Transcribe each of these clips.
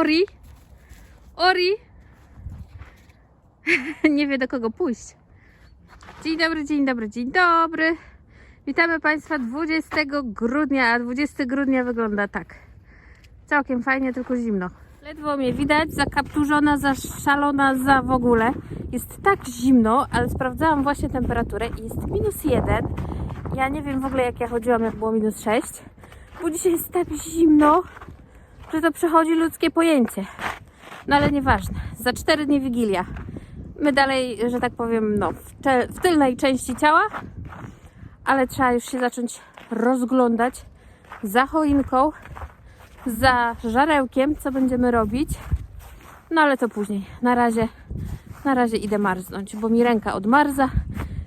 Ori? Ori? Nie wie do kogo pójść. Dzień dobry, dzień dobry, dzień dobry. Witamy Państwa 20 grudnia, a 20 grudnia wygląda tak. Całkiem fajnie, tylko zimno. Ledwo mnie widać, zakapturzona, zaszalona, za w ogóle. Jest tak zimno, ale sprawdzałam właśnie temperaturę i jest minus jeden. Ja nie wiem w ogóle jak ja chodziłam, jak było minus 6. Bo dzisiaj jest tak zimno, że to przechodzi ludzkie pojęcie. No ale nieważne. Za 4 dni Wigilia. My dalej, że tak powiem, no, w, w tylnej części ciała, ale trzeba już się zacząć rozglądać za choinką, za żarełkiem, co będziemy robić. No ale to później. Na razie, na razie idę marznąć, bo mi ręka odmarza,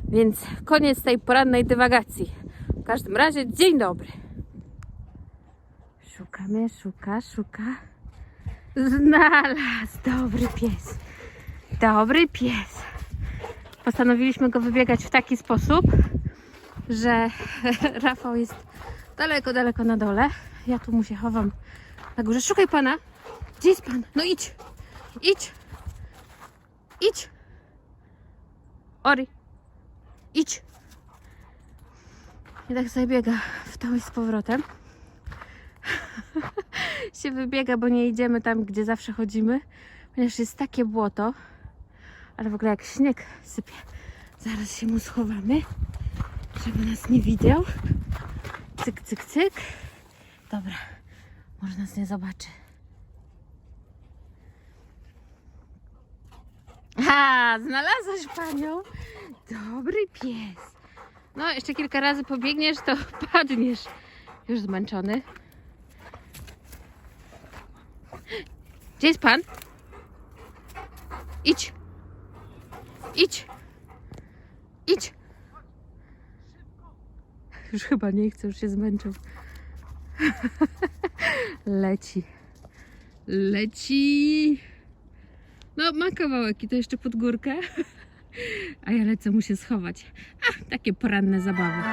więc koniec tej porannej dywagacji. W każdym razie, dzień dobry. Szuka mnie, szuka, szuka. Znalazł, dobry pies. Dobry pies. Postanowiliśmy go wybiegać w taki sposób, że Rafał jest daleko, daleko na dole. Ja tu mu się chowam na górze. Szukaj pana. Gdzie jest pan? No idź. Idź. Idź. Ori. Idź. I tak sobie biega w to i z powrotem. się wybiega, bo nie idziemy tam, gdzie zawsze chodzimy, ponieważ jest takie błoto, ale w ogóle jak śnieg sypie. Zaraz się mu schowamy, żeby nas nie widział. Cyk, cyk, cyk. Dobra, może nas nie zobaczy. A, znalazłaś panią? Dobry pies. No, jeszcze kilka razy pobiegniesz, to padniesz. Już zmęczony. Gdzie jest pan? Idź. Idź. Idź. Już chyba nie chce, już się zmęczył. Leci. Leci. No, ma kawałek i to jeszcze pod górkę. A ja lecę mu się schować. A, takie poranne zabawy.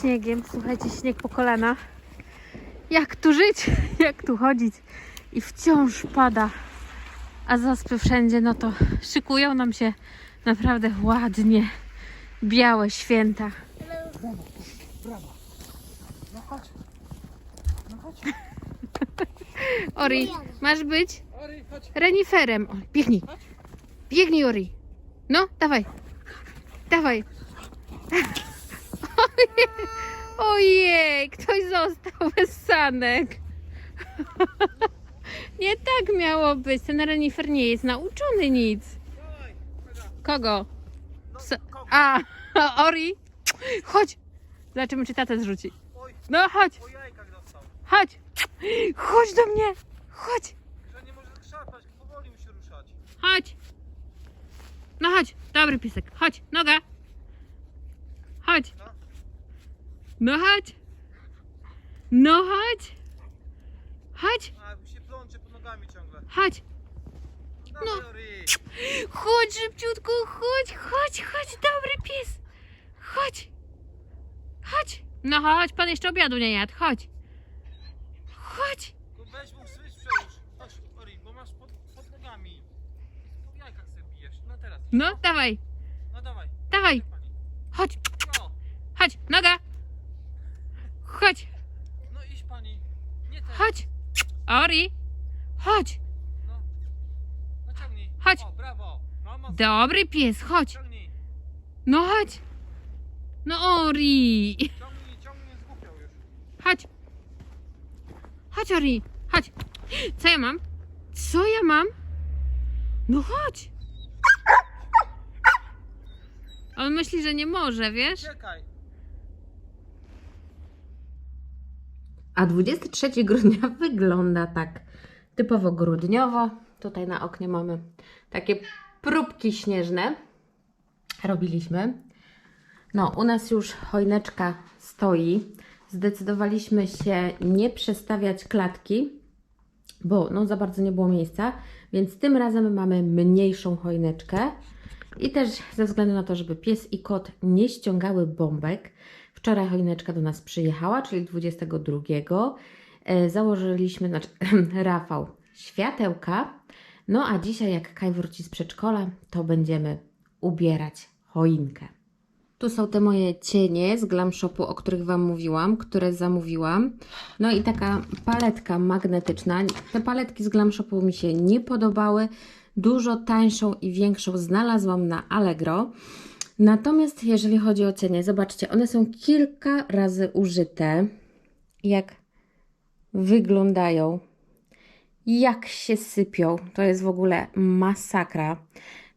Śniegiem. Słuchajcie, śnieg po kolana. Jak tu żyć? Jak tu chodzić? I wciąż pada. A zaspy wszędzie, no to szykują nam się naprawdę ładnie białe święta. No chodź. No chodź. Ori, masz być Ori, chodź. reniferem. O, biegnij. Biegnij, Ori. No, dawaj. Dawaj. Ojej, ktoś został bez sanek. Nie tak miało być. Ten renifer nie jest nauczony nic. Kogo? Psa-? A, Ori. Chodź. Zobaczymy, czy tata zrzuci. No, chodź. Chodź. Chodź do mnie. Chodź. Chodź. No chodź. Dobry piesek. Chodź. Noga. Chodź. No. No chodź. No chodź. Chodź. A, się plącze pod nogami ciągle. Chodź. Dawaj, Ori. Chodź szybciutko, chodź, chodź, chodź, dobry pies. Chodź. Chodź. No chodź, pan jeszcze obiadu nie jadł, chodź. Chodź. No Weź mu switch przełóż. Chodź, Ori, bo masz pod, pod nogami. Po jajkach sobie bijesz. No teraz. No, dawaj, No dawaj. dawaj, Pani. chodź, No, chodź, noga. Chodź, no iść pani. Nie ten. chodź. Ori, chodź, No. No ciągnij. Chodź. O, brawo. No mocno. dobry pies, chodź. Ciągnij. No chodź. No Ori. Ciągnij, ciągnij, zgłupiał już. Chodź. Chodź, Ori. Chodź. Co ja mam? Co ja mam? No chodź. On myśli, że nie może, wiesz? Czekaj. A 23 grudnia wygląda tak typowo grudniowo. Tutaj na oknie mamy takie próbki śnieżne. Robiliśmy. No, u nas już choineczka stoi. Zdecydowaliśmy się nie przestawiać klatki, bo no, za bardzo nie było miejsca, więc tym razem mamy mniejszą choineczkę. I też ze względu na to, żeby pies i kot nie ściągały bombek, wczoraj choineczka do nas przyjechała, czyli 22. E, założyliśmy, znaczy Rafał, światełka. No a dzisiaj, jak Kaj wróci z przedszkola, to będziemy ubierać choinkę. Tu są te moje cienie z Glam Shopu, o których Wam mówiłam, które zamówiłam. No i taka paletka magnetyczna. Te paletki z Glam Shopu mi się nie podobały. Dużo tańszą i większą znalazłam na Allegro. Natomiast jeżeli chodzi o cienie, zobaczcie, one są kilka razy użyte. Jak wyglądają, jak się sypią, to jest w ogóle masakra.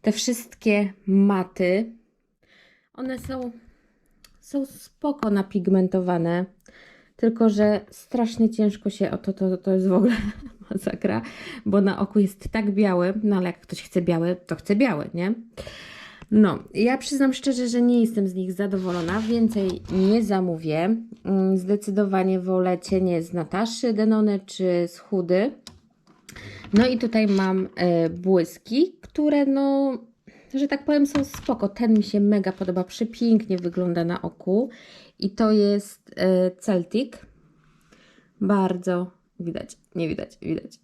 Te wszystkie maty, one są, są spoko napigmentowane, tylko że strasznie ciężko się, o to, to, to jest w ogóle masakra, bo na oku jest tak biały, no ale jak ktoś chce biały, to chce biały, nie? No, ja przyznam szczerze, że nie jestem z nich zadowolona, więcej nie zamówię. Mm, Zdecydowanie wolę cienie z Nataszy Denone czy z Chudy. No i tutaj mam e, błyski, które no, że tak powiem są spoko. Ten mi się mega podoba, przepięknie wygląda na oku. I to jest e, Celtic. Bardzo widać, nie widać, widać.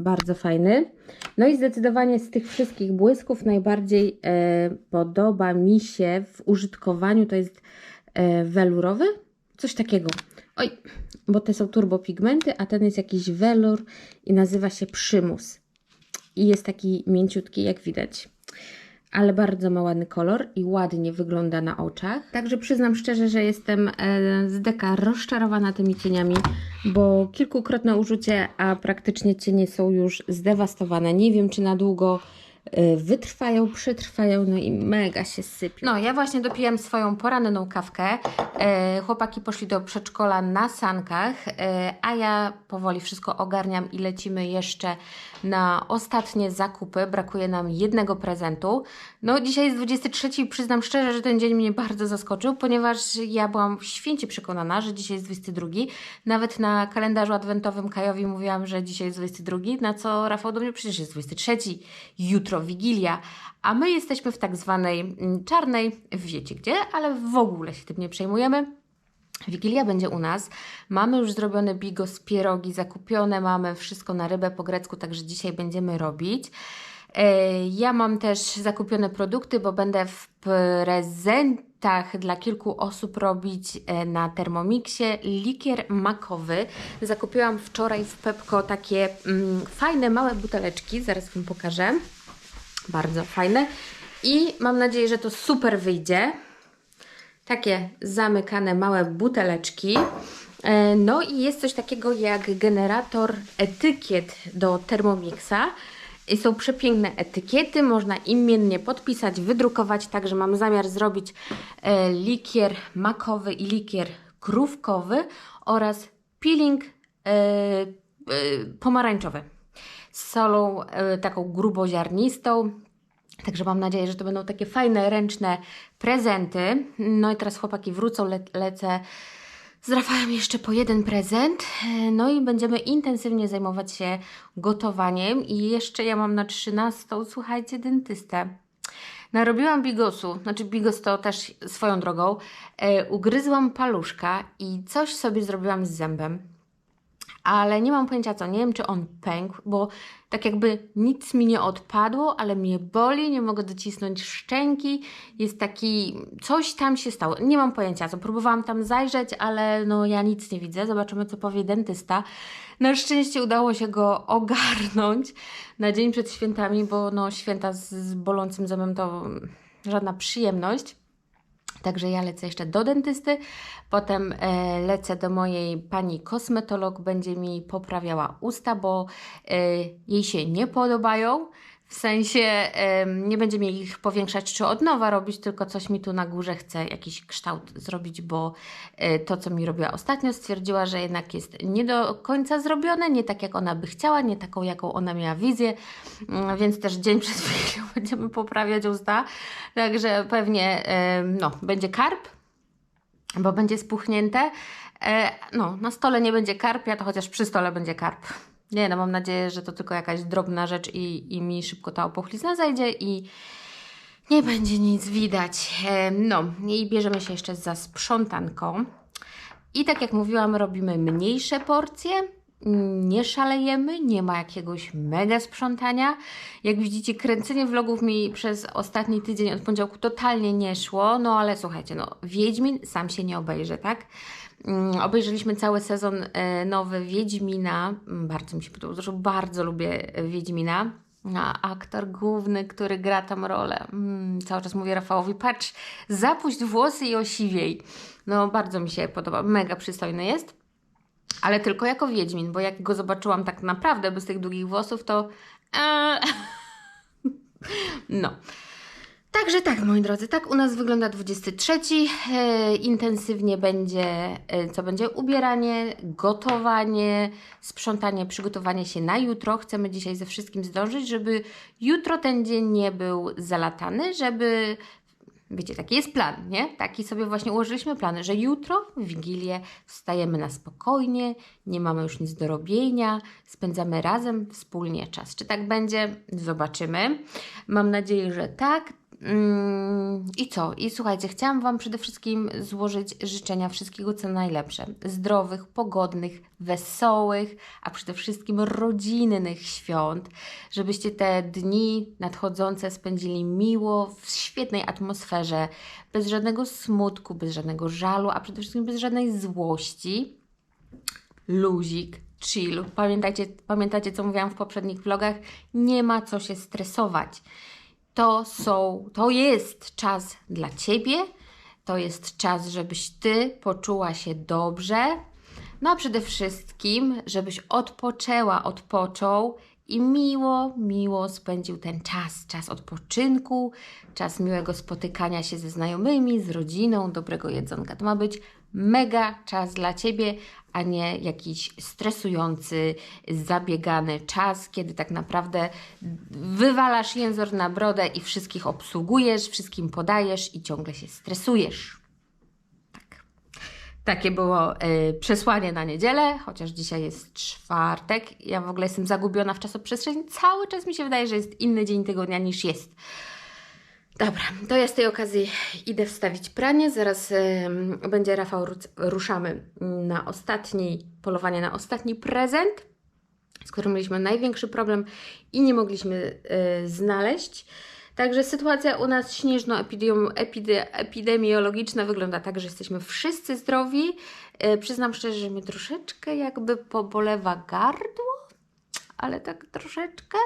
Bardzo fajny. No i zdecydowanie z tych wszystkich błysków najbardziej e, podoba mi się w użytkowaniu, to jest e, welurowy, coś takiego. Oj, bo te są turbopigmenty, a ten jest jakiś welur i nazywa się Przymus. I jest taki mięciutki, jak widać. Ale bardzo ma ładny kolor i ładnie wygląda na oczach. Także przyznam szczerze, że jestem e, z deka rozczarowana tymi cieniami, bo kilkukrotne użycie, a praktycznie cienie są już zdewastowane. Nie wiem, czy na długo e, wytrwają, przetrwają, no i mega się sypią. No, ja właśnie dopijam swoją poranną kawkę. E, chłopaki poszli do przedszkola na sankach, a ja powoli wszystko ogarniam i lecimy jeszcze na ostatnie zakupy. Brakuje nam jednego prezentu. No, dzisiaj jest 23 i przyznam szczerze, że ten dzień mnie bardzo zaskoczył, ponieważ ja byłam święcie przekonana, że dzisiaj jest 22. Nawet na kalendarzu adwentowym Kajowi mówiłam, że dzisiaj jest 22, na co Rafał do mnie przecież jest 23, jutro Wigilia, a my jesteśmy w tak zwanej mm, czarnej, wiecie gdzie, ale w ogóle się tym nie przejmujemy. Wigilia będzie u nas. Mamy już zrobione bigos, pierogi zakupione, mamy wszystko na rybę po grecku, także dzisiaj będziemy robić. E, Ja mam też zakupione produkty, bo będę w prezentach dla kilku osób robić e, na Thermomixie likier makowy. Zakupiłam wczoraj w Pepko takie mm, fajne, małe buteleczki, zaraz Wam pokażę. Bardzo fajne. I mam nadzieję, że to super wyjdzie takie zamykane małe buteleczki. E, No i jest coś takiego jak generator etykiet do Thermomixa. Są przepiękne etykiety, można imiennie podpisać, wydrukować, także mam zamiar zrobić e, likier makowy i likier krówkowy oraz peeling e, pomarańczowy z solą taką gruboziarnistą. Także mam nadzieję, że to będą takie fajne, ręczne prezenty. No i teraz chłopaki wrócą, le lecę z Rafałem jeszcze po jeden prezent. No i będziemy intensywnie zajmować się gotowaniem. I jeszcze ja mam na 13, słuchajcie, dentystę. Narobiłam bigosu, znaczy bigos to też swoją drogą. E, ugryzłam paluszka i coś sobie zrobiłam z zębem. Ale nie mam pojęcia co, nie wiem czy on pękł, bo tak jakby nic mi nie odpadło, ale mnie boli, nie mogę docisnąć szczęki, jest taki, coś tam się stało, nie mam pojęcia co, próbowałam tam zajrzeć, ale no ja nic nie widzę, zobaczymy co powie dentysta. Na szczęście udało się go ogarnąć na dzień przed świętami, bo no święta z, z bolącym zębem to żadna przyjemność. Także ja lecę jeszcze do dentysty, potem e, lecę do mojej pani kosmetolog, będzie mi poprawiała usta, bo e, jej się nie podobają. W sensie nie będzie mi ich powiększać czy od nowa robić, tylko coś mi tu na górze chce jakiś kształt zrobić, bo e, to, co mi robiła ostatnio, stwierdziła, że jednak jest nie do końca zrobione, nie tak jak ona by chciała, nie taką, jaką ona miała wizję, Mm, więc też dzień przed chwilą będziemy poprawiać usta. Także pewnie no, będzie karp, bo będzie spuchnięte. E, No, na stole nie będzie karpia, to chociaż przy stole będzie karp. Nie no, mam nadzieję, że to tylko jakaś drobna rzecz i, i mi szybko ta opuchlizna zajdzie i nie będzie nic widać. E, No, i bierzemy się jeszcze za sprzątanką. I tak jak mówiłam, robimy mniejsze porcje, nie szalejemy, nie ma jakiegoś mega sprzątania. Jak widzicie, kręcenie vlogów mi przez ostatni tydzień od poniedziałku totalnie nie szło, no ale słuchajcie, no Wiedźmin sam się nie obejrzy, tak? Mm, Obejrzeliśmy cały sezon e, nowy Wiedźmina. Mm, Bardzo mi się podobał, zresztą bardzo lubię Wiedźmina. A aktor główny, który gra tam rolę, mm, cały czas mówię Rafałowi, patrz, zapuść włosy i osiwiej. No bardzo mi się podoba, mega przystojny jest. Ale tylko jako Wiedźmin, bo jak go zobaczyłam tak naprawdę bez tych długich włosów, to. Eee, no. Także tak, moi drodzy, tak u nas wygląda 23. E, intensywnie będzie, e, co będzie ubieranie, gotowanie, sprzątanie, przygotowanie się na jutro. Chcemy dzisiaj ze wszystkim zdążyć, żeby jutro ten dzień nie był zalatany, żeby Wiecie, taki jest plan, nie? Taki sobie właśnie ułożyliśmy plan, że jutro, w Wigilię, wstajemy na spokojnie, nie mamy już nic do robienia, spędzamy razem wspólnie czas. Czy tak będzie? Zobaczymy. Mam nadzieję, że tak. Mm, I co? I słuchajcie, chciałam Wam przede wszystkim złożyć życzenia wszystkiego, co najlepsze. Zdrowych, pogodnych, wesołych, a przede wszystkim rodzinnych świąt, żebyście te dni nadchodzące spędzili miło, w świetnej atmosferze, bez żadnego smutku, bez żadnego żalu, a przede wszystkim bez żadnej złości. Luzik, chill. Pamiętajcie, pamiętacie, co mówiłam w poprzednich vlogach? Nie ma co się stresować to są, to jest czas dla Ciebie, to jest czas, żebyś Ty poczuła się dobrze, no a przede wszystkim, żebyś odpoczęła, odpoczął i miło, miło spędził ten czas, czas odpoczynku, czas miłego spotykania się ze znajomymi, z rodziną, dobrego jedzonka. To ma być mega czas dla Ciebie, a nie jakiś stresujący, zabiegany czas, kiedy tak naprawdę wywalasz język na brodę i wszystkich obsługujesz, wszystkim podajesz i ciągle się stresujesz. Tak. Takie było y, przesłanie na niedzielę, chociaż dzisiaj jest czwartek. Ja w ogóle jestem zagubiona w czasoprzestrzeni. Cały czas mi się wydaje, że jest inny dzień tygodnia niż jest. Dobra, to ja z tej okazji idę wstawić pranie. Zaraz będzie Rafał, ruszamy na ostatni, polowanie na ostatni prezent, z którym mieliśmy największy problem i nie mogliśmy e, znaleźć. Także sytuacja u nas śnieżno-epidemiologiczna wygląda tak, że jesteśmy wszyscy zdrowi. E, przyznam szczerze, że mnie troszeczkę jakby pobolewa gardło, ale tak troszeczkę.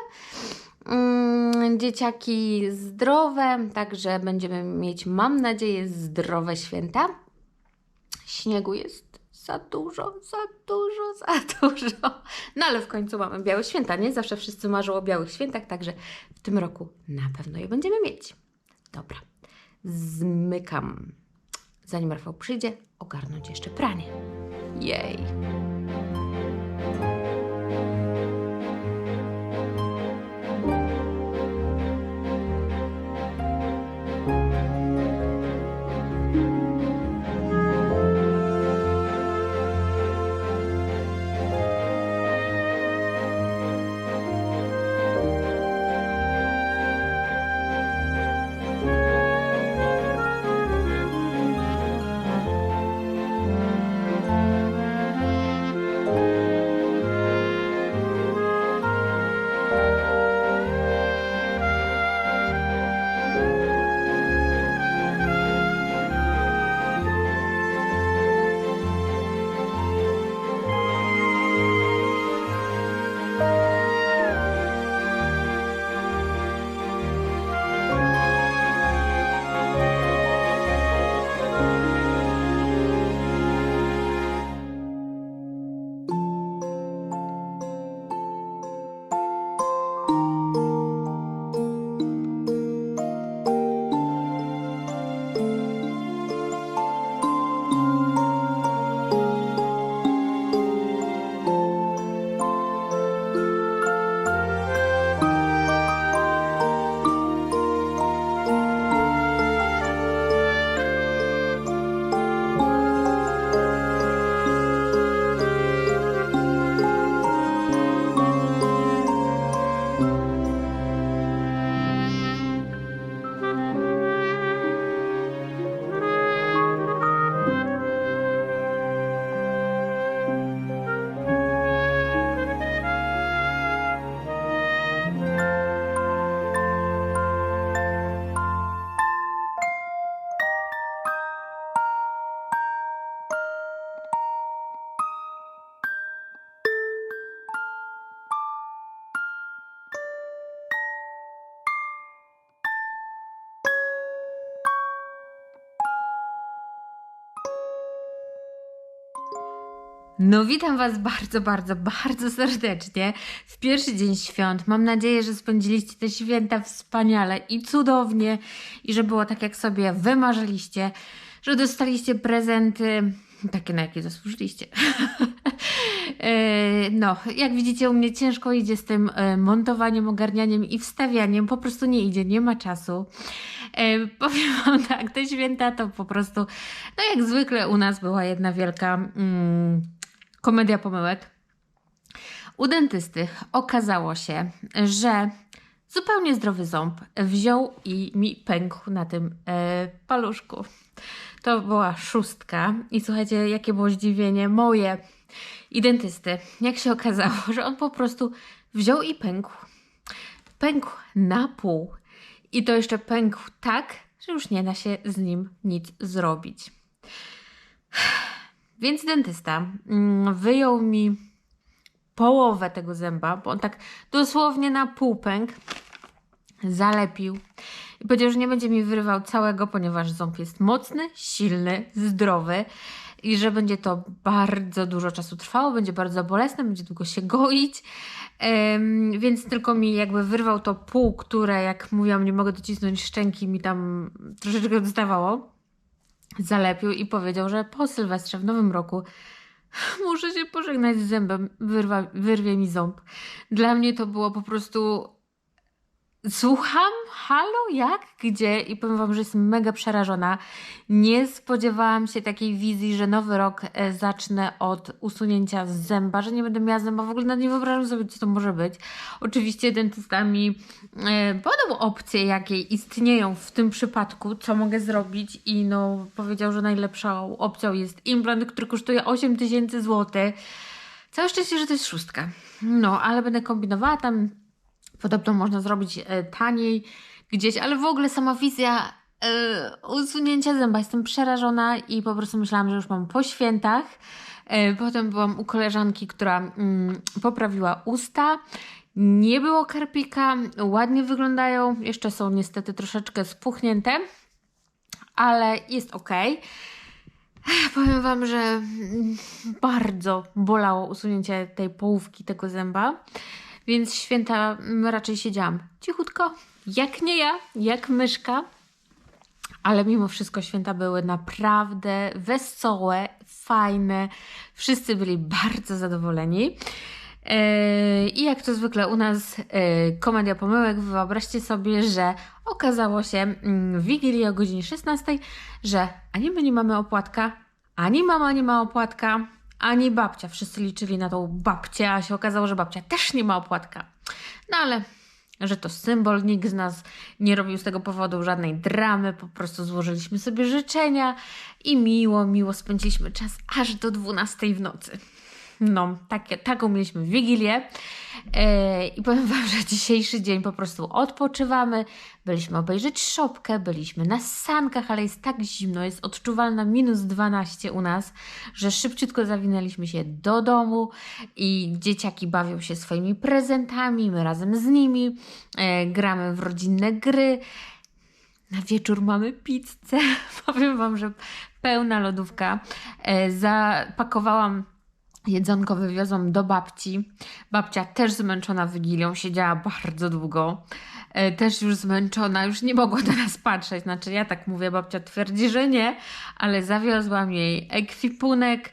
Mm, dzieciaki zdrowe, także będziemy mieć, mam nadzieję, zdrowe święta. Śniegu jest za dużo, za dużo, za dużo. No ale w końcu mamy białe święta, nie? Zawsze wszyscy marzą o białych świętach, także w tym roku na pewno je będziemy mieć. Dobra, zmykam. Zanim Rafał przyjdzie, ogarnąć jeszcze pranie. Jej. No, witam Was bardzo, bardzo, bardzo serdecznie w pierwszy dzień świąt. Mam nadzieję, że spędziliście te święta wspaniale i cudownie i że było tak, jak sobie wymarzyliście, że dostaliście prezenty takie, na jakie zasłużyliście. E, no, jak widzicie, u mnie ciężko idzie z tym e, montowaniem, ogarnianiem i wstawianiem. Po prostu nie idzie, nie ma czasu. E, powiem Wam tak, te święta to po prostu, no jak zwykle u nas była jedna wielka mm, komedia pomyłek. U dentysty okazało się, że zupełnie zdrowy ząb wziął i mi pękł na tym e, paluszku. To była szóstka i słuchajcie, jakie było zdziwienie moje i dentysty. Jak się okazało, że on po prostu wziął i pękł. Pękł na pół. I to jeszcze pękł tak, że już nie da się z nim nic zrobić. Więc dentysta mm, wyjął mi połowę tego zęba, bo on tak dosłownie na pół pękł, zalepił i powiedział, że nie będzie mi wyrywał całego, ponieważ ząb jest mocny, silny, zdrowy i że będzie to bardzo dużo czasu trwało, będzie bardzo bolesne, będzie długo się goić. Więc tylko mi jakby wyrwał to pół, które jak mówiłam, nie mogę docisnąć szczęki, mi tam troszeczkę dostawało. Zalepił i powiedział, że po Sylwestrze w nowym roku muszę się pożegnać z zębem, wyrwa, wyrwie mi ząb. Dla mnie to było po prostu Słucham? Halo? Jak? Gdzie? I powiem Wam, że jestem mega przerażona. Nie spodziewałam się takiej wizji, że nowy rok e, zacznę od usunięcia zęba, że nie będę miała zęba. W ogóle nie wyobrażam sobie, co to może być. Oczywiście dentysta mi e, podał opcje, jakie istnieją w tym przypadku, co mogę zrobić i no powiedział, że najlepszą opcją jest implant, który kosztuje 8 tysięcy złotych. Całe szczęście, że to jest szóstka. No, ale będę kombinowała tam Podobno można zrobić e, taniej gdzieś, ale w ogóle sama wizja e, usunięcia zęba. Jestem przerażona i po prostu myślałam, że już mam po świętach. E, potem byłam u koleżanki, która mm, poprawiła usta. Nie było karpika, ładnie wyglądają. Jeszcze są niestety troszeczkę spuchnięte, ale jest ok. Powiem Wam, że mm, bardzo bolało usunięcie tej połówki tego zęba. Więc święta raczej siedziałam cichutko, jak nie ja, jak myszka. Ale mimo wszystko święta były naprawdę wesołe, fajne. Wszyscy byli bardzo zadowoleni. Yy, I jak to zwykle u nas yy, komedia pomyłek, wyobraźcie sobie, że okazało się mm, w Wigilii o godzinie 16, że ani my nie mamy opłatka, ani mama nie ma opłatka, ani babcia. Wszyscy liczyli na tą babcię, a się okazało, że babcia też nie ma opłatka. No ale że to symbol, nikt z nas nie robił z tego powodu żadnej dramy, po prostu złożyliśmy sobie życzenia i miło, miło spędziliśmy czas aż do 12 w nocy. No, takie, taką mieliśmy wigilię. E, I powiem Wam, że dzisiejszy dzień po prostu odpoczywamy. Byliśmy obejrzeć szopkę, byliśmy na sankach, ale jest tak zimno, jest odczuwalna minus 12 u nas, że szybciutko zawinęliśmy się do domu i dzieciaki bawią się swoimi prezentami, my razem z nimi e, gramy w rodzinne gry. Na wieczór mamy pizzę. Powiem Wam, że pełna lodówka. E, zapakowałam Jedzonko wywiozłam do babci. Babcia też zmęczona Wigilią, siedziała bardzo długo. E, też już zmęczona, już nie mogła na nas patrzeć. Znaczy, ja tak mówię, babcia twierdzi, że nie, ale zawiozłam jej ekwipunek.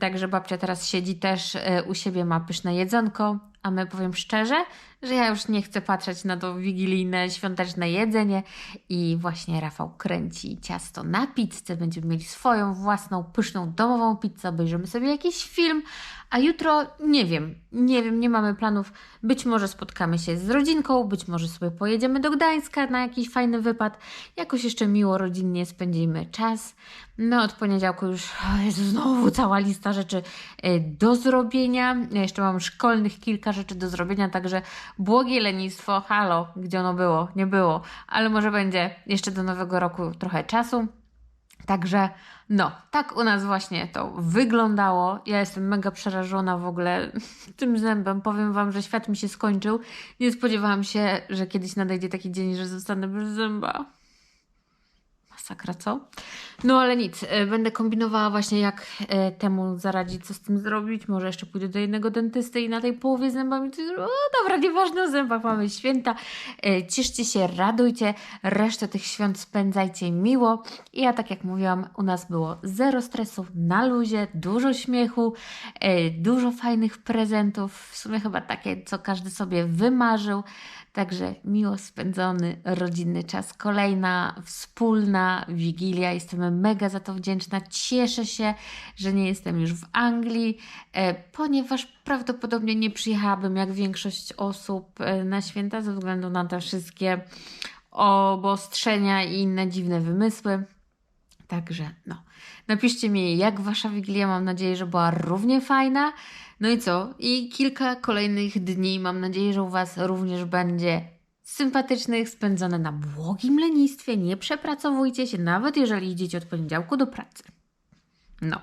Także babcia teraz siedzi też e, u siebie, ma pyszne jedzonko. A my powiem szczerze, że ja już nie chcę patrzeć na to wigilijne, świąteczne jedzenie i właśnie Rafał kręci ciasto na pizzę. Będziemy mieli swoją własną, pyszną, domową pizzę, obejrzymy sobie jakiś film, a jutro nie wiem, nie wiem, nie mamy planów. Być może spotkamy się z rodzinką, być może sobie pojedziemy do Gdańska na jakiś fajny wypad. Jakoś jeszcze miło, rodzinnie spędzimy czas. No, od poniedziałku już Jezu, znowu cała lista rzeczy e, do zrobienia. Ja jeszcze mam szkolnych kilka rzeczy do zrobienia, także błogie lenistwo, halo, gdzie ono było? Nie było, ale może będzie jeszcze do nowego roku trochę czasu. Także no, tak u nas właśnie to wyglądało. Ja jestem mega przerażona w ogóle tym zębem. Powiem Wam, że świat mi się skończył. Nie spodziewałam się, że kiedyś nadejdzie taki dzień, że zostanę bez zęba. Masakra, co? No ale nic, e, będę kombinowała właśnie jak e, temu zaradzić, co z tym zrobić. Może jeszcze pójdę do jednego dentysty i na tej połowie zębami coś zrobię. O dobra, nieważne o zębach, mamy święta. E, Cieszcie się, radujcie, resztę tych świąt spędzajcie miło. I ja tak jak mówiłam, u nas było zero stresu, na luzie, dużo śmiechu, dużo fajnych prezentów, w sumie chyba takie, co każdy sobie wymarzył. Także miło spędzony rodzinny czas. Kolejna wspólna wigilia. Jestem mega za to wdzięczna. Cieszę się, że nie jestem już w Anglii, e, ponieważ prawdopodobnie nie przyjechałabym jak większość osób e, na święta ze względu na te wszystkie obostrzenia i inne dziwne wymysły. Także no, napiszcie mi, jak wasza wigilia. Mam nadzieję, że była równie fajna. No i co? I kilka kolejnych dni. Mam nadzieję, że u was również będzie sympatycznych, spędzone na błogim lenistwie. Nie przepracowujcie się, nawet jeżeli idziecie od poniedziałku do pracy. No,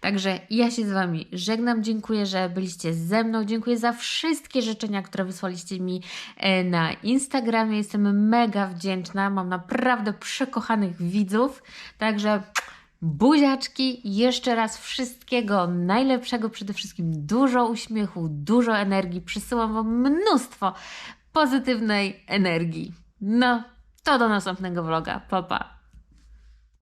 także ja się z Wami żegnam. Dziękuję, że byliście ze mną. Dziękuję za wszystkie życzenia, które wysłaliście mi e, na Instagramie. Jestem mega wdzięczna. Mam naprawdę przekochanych widzów. Także buziaczki. Jeszcze raz wszystkiego najlepszego. Przede wszystkim dużo uśmiechu, dużo energii. Przysyłam Wam mnóstwo pozytywnej energii. No, to do następnego vloga. Pa, pa.